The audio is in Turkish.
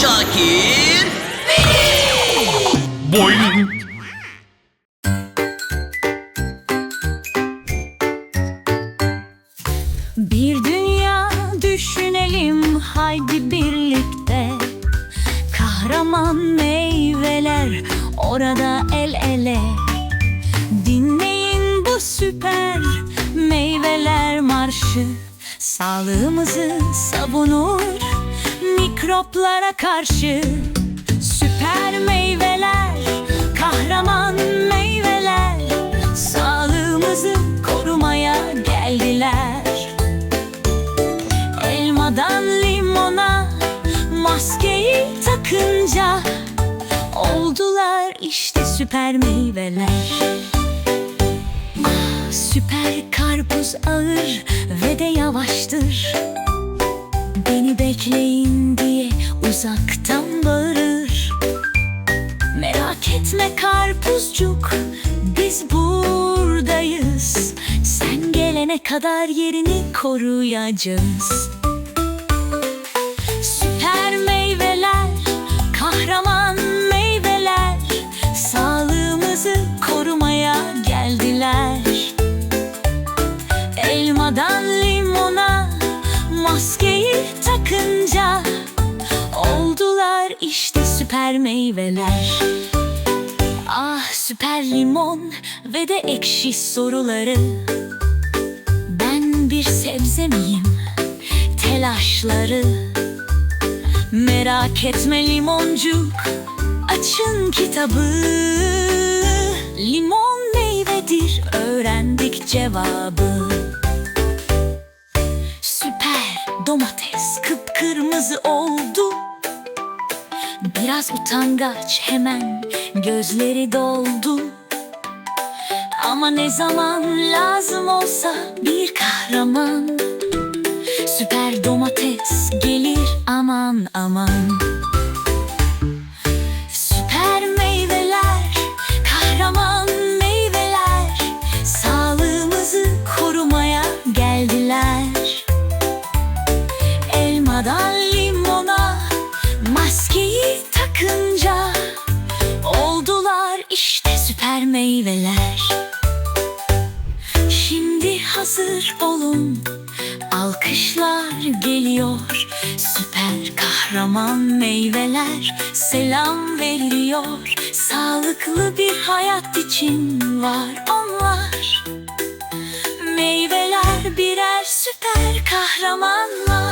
Şakir. Boing. Bir dünya düşünelim haydi birlikte Kahraman meyveler orada el ele Dinleyin bu süper meyveler marşı Sağlığımızı savunur mikroplara karşı Süper meyveler, kahraman meyveler. Sağlığımızı korumaya geldiler. Elmadan limona maskeyi takınca Oldular işte süper meyveler. Süper karpuz ağır ve de yavaştır Bekleyin diye uzaktan bağırır. Merak etme karpuzcuk biz buradayız. Sen gelene kadar yerini koruyacağız Oldular işte süper meyveler. Ah süper limon ve de ekşi soruları Ben bir sebze miyim? Telaşları. Merak etme limoncuk Açın kitabı. Limon meyvedir öğrendik cevabı. Süper domates kıpkırmızı oldu Biraz utangaç hemen gözleri doldu. Ama ne zaman lazım olsa bir kahraman. Süper domates gelir aman aman meyveler. Şimdi hazır olun Alkışlar geliyor. Süper kahraman meyveler Selam veriliyor. Sağlıklı bir hayat için var onlar. Meyveler birer süper kahramanlar